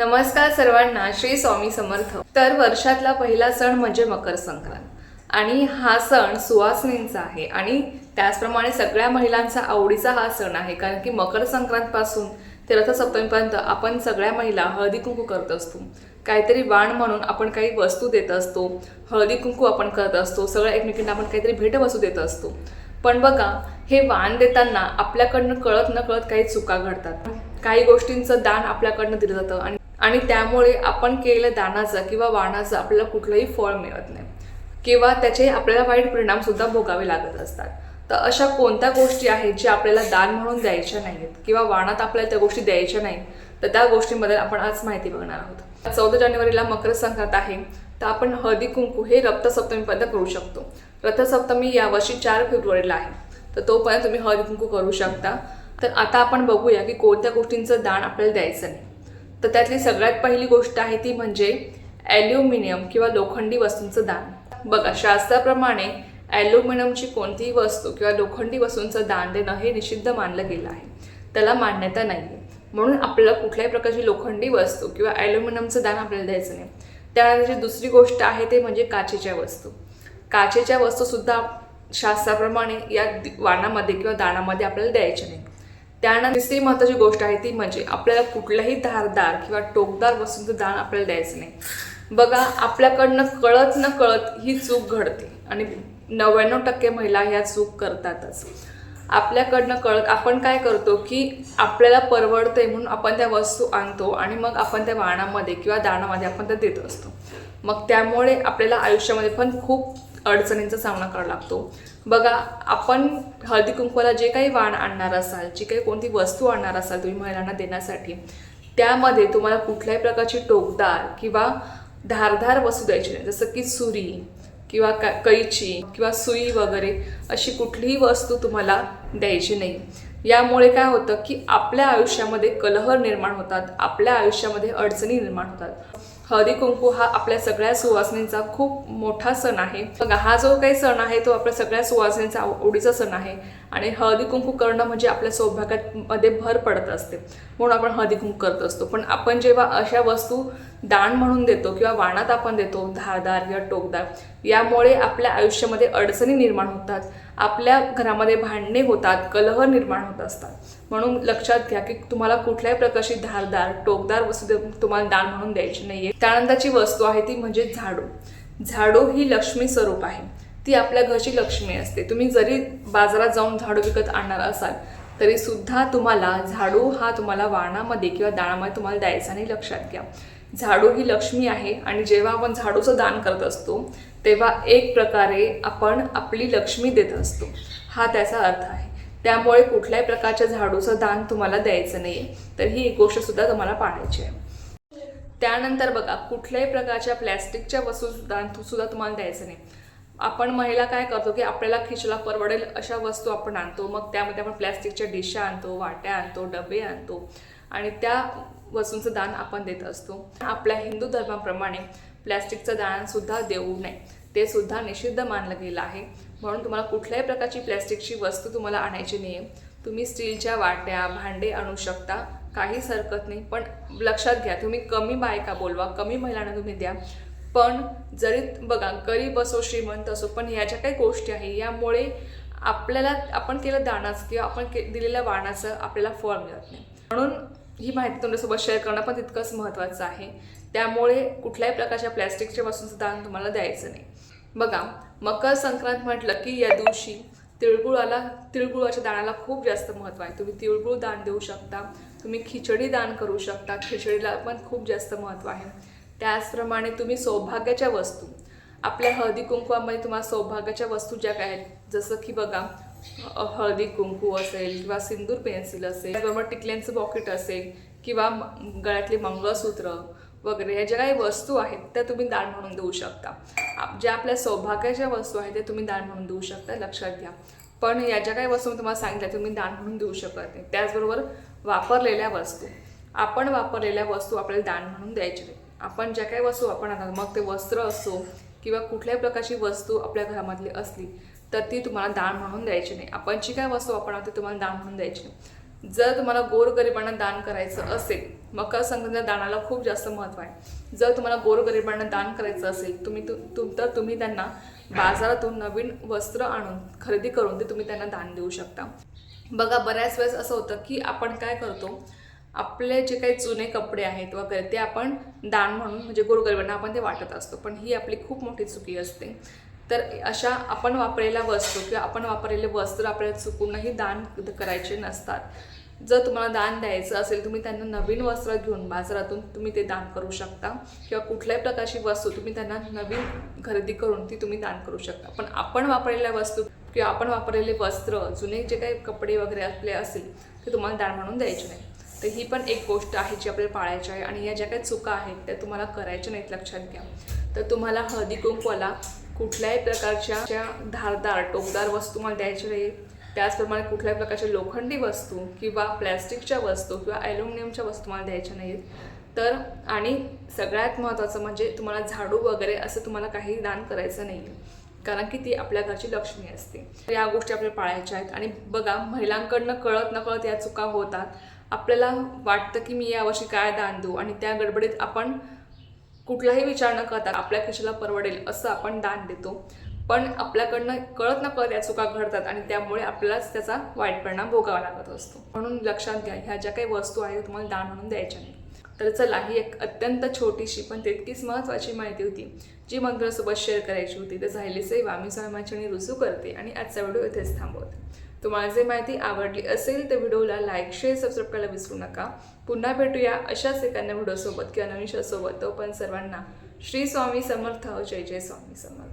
नमस्कार सर्वांना श्री स्वामी समर्थ. तर वर्षातला पहिला सण म्हणजे मकर संक्रांत. आणि हा सण सुवासिनींचा आहे आणि त्याचप्रमाणे सगळ्या महिलांचा आवडीचा हा सण आहे कारण की मकर संक्रांतपासून ते रथसप्तमीपर्यंत आपण सगळ्या महिला हळदी कुंकू करत असतो. काहीतरी वाण म्हणून आपण काही वस्तू देत असतो हळदी कुंकू आपण करत असतो सगळ्या एकमेकींना आपण काहीतरी भेटवस्तू देत असतो. पण बघा हे वाण देताना आपल्याकडनं कळत न कळत काही चुका घडतात. काही गोष्टींचं दान आपल्याकडनं दिलं जातं आणि आणि त्यामुळे आपण केलेल्या दानाचं किंवा वाणाचं आपल्याला कुठलंही फळ मिळत नाही. किंवा त्याचे आपल्याला वाईट परिणामसुद्धा भोगावे लागत असतात. तर अशा कोणत्या गोष्टी आहेत ज्या आपल्याला दान म्हणून द्यायच्या नाहीत किंवा वाणात आपल्याला त्या गोष्टी द्यायच्या नाहीत? तर त्या गोष्टींबद्दल आपण आज माहिती बघणार आहोत. चौदा जानेवारीला मकर संक्रांत आहे. तर आपण हळदी कुंकू हे रक्तसप्तमीपर्यंत करू शकतो. रथसप्तमी यावर्षी चार फेब्रुवारीला आहे. तर तोपर्यंत तुम्ही हळदी कुंकू करू शकता. तर आता आपण बघूया की कोणत्या गोष्टींचं दान आपल्याला द्यायचं नाही. तर त्यातली सगळ्यात पहिली गोष्ट आहे ती म्हणजे ॲल्युमिनियम किंवा लोखंडी वस्तूंचं दान. बघा शास्त्राप्रमाणे ॲल्युमिनियमची कोणतीही वस्तू किंवा लोखंडी वस्तूंचं दान देणं हे निषिद्ध मानलं गेलं आहे. त्याला मान्यता नाही आहे म्हणून आपल्याला कुठल्याही प्रकारची लोखंडी वस्तू किंवा ॲल्युमिनियमचं दान आपल्याला द्यायचं नाही. त्यानंतरची दुसरी गोष्ट आहे ते म्हणजे काचेच्या वस्तू. काचेच्या वस्तूसुद्धा शास्त्राप्रमाणे या वाणामध्ये किंवा दानामध्ये आपल्याला द्यायच्या नाही त्यानंतर तिसरी महत्त्वाची गोष्ट आहे ती म्हणजे आपल्याला कुठल्याही धारदार किंवा टोकदार वस्तूंचं दान आपल्याला द्यायचं नाही. बघा आपल्याकडनं कळत न कळत ही चूक घडते आणि नव्याण्णव टक्के महिला ह्या चूक करतातच. आपल्याकडनं कळत आपण काय करतो की आपल्याला परवडते म्हणून आपण त्या वस्तू आणतो आणि मग आपण त्या वाणामध्ये किंवा दानामध्ये आपण त्या देत असतो. मग त्यामुळे आपल्याला आयुष्यामध्ये पण खूप अडचणींचा सामना करावा लागतो. बघा आपण हळदी कुंकवाला जे काही वाण आणणार असाल जी काही कोणती वस्तू आणणार असाल तुम्ही महिलांना देण्यासाठी त्यामध्ये तुम्हाला कुठल्याही प्रकारची टोकदार किंवा धारधार वस्तू द्यायची नाही. जसं की सुरी किंवा का कैची किंवा सुई वगैरे अशी कुठलीही वस्तू तुम्हाला द्यायची नाही. यामुळे काय होतं की आपल्या आयुष्यामध्ये कलह निर्माण होतात आपल्या आयुष्यामध्ये अडचणी निर्माण होतात. हळदी कुंकू हा आपल्या सगळ्या सुवासिनींचा खूप मोठा सण आहे. बघा हा जो काही सण आहे तो आपल्या सगळ्या सुवासिनींचा आवडीचा सण आहे. आणि हळदी कुंकू करणं म्हणजे आपल्या सौभाग्यामध्ये भर पडत असते. म्हणून आपण हळदी कुंकू करत असतो. पण आपण जेव्हा अशा वस्तू दान म्हणून देतो किंवा वाणात आपण देतो धारदार किंवा टोकदार यामुळे आपल्या आयुष्यामध्ये अडचणी निर्माण होतात. आपल्या घरामध्ये भांडणे होतात कलह निर्माण होत असतात. म्हणून लक्षात घ्या की तुम्हाला कुठल्याही प्रकारची धारदार टोकदार वस्तू तुम्हाला दान म्हणून द्यायची नाहीये. त्यानंतरची वस्तू आहे ती म्हणजे झाडू. झाडू ही लक्ष्मी स्वरूप आहे. ती आपल्या घरची लक्ष्मी असते. तुम्ही जरी बाजारात जाऊन झाडू विकत आणणार असाल तरी सुद्धा तुम्हाला झाडू हा तुम्हाला वाणामध्ये किंवा दाणामध्ये तुम्हाला द्यायचा नाही लक्षात घ्या. झाडू ही लक्ष्मी आहे आणि जेव्हा आपण झाडूचं दान करत असतो तेव्हा एक प्रकारे आपण आपली लक्ष्मी देत असतो. हा त्याचा अर्थ आहे. त्यामुळे कुठल्याही प्रकारच्या झाडूचं दान तुम्हाला द्यायचं नाही तर ही एक गोष्ट सुद्धा तुम्हाला पाळायची आहे. त्यानंतर बघा कुठल्याही प्रकारच्या प्लॅस्टिकच्या वस्तू सुद्धा सुद्धा तुम्हाला द्यायचं नाही. आपण महिला काय करतो की आपल्याला खिचला परवडेल अशा वस्तू आपण आणतो. मग त्यामध्ये आपण प्लॅस्टिकच्या डिशा आणतो वाट्या आणतो डबे आणतो आणि त्या वस्तूंचं दान आपण देत असतो. आपल्या हिंदू धर्माप्रमाणे प्लॅस्टिकचं दानसुद्धा देऊ नये. ते सुद्धा निषिद्ध मानलं गेलं आहे. म्हणून तुम्हाला कुठल्याही प्रकारची प्लॅस्टिकची वस्तू तुम्हाला आणायची नाही आहे तुम्ही स्टीलच्या वाट्या भांडे आणू शकता. काहीच हरकत नाही. पण लक्षात घ्या तुम्ही कमी बायका बोलवा कमी महिलांना तुम्ही द्या. पण जरी बघा गरीब असो श्रीमंत असो पण ह्या ज्या काही गोष्टी आहे यामुळे आपल्याला आपण केलं दानाचं किंवा आपण के दिलेल्या वाणाचं आपल्याला फळ मिळत नाही. म्हणून ही माहिती तुमच्यासोबत शेअर करणं पण तितकंच महत्त्वाचं आहे. त्यामुळे कुठल्याही प्रकारच्या प्लॅस्टिकच्या वस्तूंचं दान तुम्हाला द्यायचं नाही. बघा मकर संक्रांत म्हटलं की या दिवशी तिळगुळाला तिळगुळाच्या दानाला खूप जास्त महत्त्व आहे. तुम्ही तिळगुळ दान देऊ शकता तुम्ही खिचडी दान करू शकता खिचडीला पण खूप जास्त महत्त्व आहे. त्याचप्रमाणे तुम्ही सौभाग्याच्या वस्तू. आपल्या हळदी कुंकवामध्ये तुम्हाला सौभाग्याच्या वस्तू ज्या काय आहेत जसं की बघा हळदी कुंकू असेल किंवा सिंदूर पेन्सिल असेल त्याचबरोबर टिकल्यांचं पॉकेट असेल किंवा गळ्यातले मंगळसूत्र वगैरे ह्या ज्या काही वस्तू आहेत त्या तुम्ही दान म्हणून देऊ शकता. ज्या आपल्या सौभाग्याच्या वस्तू आहेत त्या तुम्ही दान म्हणून देऊ शकता लक्षात घ्या. पण या ज्या काही वस्तू मी तुम्हाला सांगितल्या तुम्ही दान म्हणून देऊ शकत नाही. त्याचबरोबर वापरलेल्या वस्तू. आपण वापरलेल्या वस्तू आपल्याला दान म्हणून द्यायच्या नाही आपण ज्या काही वस्तू आपण आणतो मग ते वस्त्र असो किंवा कुठल्याही प्रकारची वस्तू आपल्या घरामधली असली तर ती तुम्हाला दान म्हणून द्यायची नाही. आपण जी काय वस्तू आपण ती तुम्हाला दान म्हणून द्यायची नाही. जर तुम्हाला गोरगरिबांना दान करायचं असेल मकर संक्रांतीच्या दानाला खूप जास्त महत्त्व आहे. जर तुम्हाला गोरगरिबांना दान करायचं असेल तुम्ही तु तुम तर तुम्ही त्यांना बाजारातून नवीन वस्त्र आणून खरेदी करून ते तुम्ही त्यांना दान देऊ शकता. बघा बऱ्याच वेळेस असं होतं की आपण काय करतो आपले जे काही जुने कपडे आहेत वगैरे ते आपण दान म्हणून म्हणजे गोरगरिबांना आपण ते वाटत असतो. पण ही आपली खूप मोठी चुकी असते. तर अशा आपण वापरलेल्या वस्तू किंवा आपण वापरलेले वस्त्र आपल्याला चुकूनही दान करायचे नसतात. जर तुम्हाला दान द्यायचं असेल तुम्ही त्यांना नवीन वस्त्र घेऊन बाजारातून तुम्ही ते दान करू शकता. किंवा कुठल्याही प्रकारची वस्तू तुम्ही त्यांना नवीन खरेदी करून ती तुम्ही दान करू शकता. पण आपण वापरलेल्या वस्तू किंवा आपण वापरलेले वस्त्र जुने जे काही कपडे वगैरे आपले असतील ते तुम्हाला दान म्हणून द्यायचे नाही. तर ही पण एक गोष्ट आहे जी आपल्याला पाळायची आहे. आणि या ज्या काही चुका आहेत त्या तुम्हाला करायच्या नाहीत लक्षात घ्या. तर तुम्हाला हळदी कुंकवाला कुठल्याही प्रकारच्या ज्या धारदार टोकदार वस्तू मला द्यायच्या नाही. त्याचप्रमाणे कुठल्याही प्रकारच्या लोखंडी वस्तू किंवा प्लॅस्टिकच्या वस्तू किंवा ॲल्युमिनियमच्या वस्तू मला द्यायच्या नाहीत. तर आणि सगळ्यात महत्त्वाचं म्हणजे तुम्हाला झाडू वगैरे असं तुम्हाला काही दान करायचं नाही. कारण की ती आपल्या घरची लक्ष्मी असते. तर या गोष्टी आपल्याला पाळायच्या आहेत. आणि बघा महिलांकडनं कळत नकळत या चुका होतात. आपल्याला वाटतं की मी यावर्षी काय दान देऊ? आणि त्या गडबडीत आपण कुठलाही विचार न करता आपल्या खिशाला परवडेल असं आपण दान देतो. पण आपल्याकडनं कळत न कळत या चुका घडतात आणि त्यामुळे आपल्यालाच त्याचा वाईट परिणाम भोगावा लागत असतो. म्हणून लक्षात घ्या ह्या ज्या काही वस्तू आहेत तुम्हाला दान म्हणून द्यायच्या नाही तर चला ही एक अत्यंत छोटीशी पण तितकीच महत्त्वाची माहिती होती जी मंदिरासोबत शेअर करायची होती. तर झालेली सेवा मी स्वामीची रुजू करते आणि आजचा व्हिडिओ इथेच थांबवते. तुम्हाला जे माहिती आवडली असेल तर व्हिडिओला लाईक शेअर सबस्क्राईब करायला विसरू नका. पुन्हा भेटूया अशाच एखाद्या व्हिडिओसोबत किंवा नवीन तो पण सर्वांना श्री स्वामी समर्थ. जय जय स्वामी समर्थ.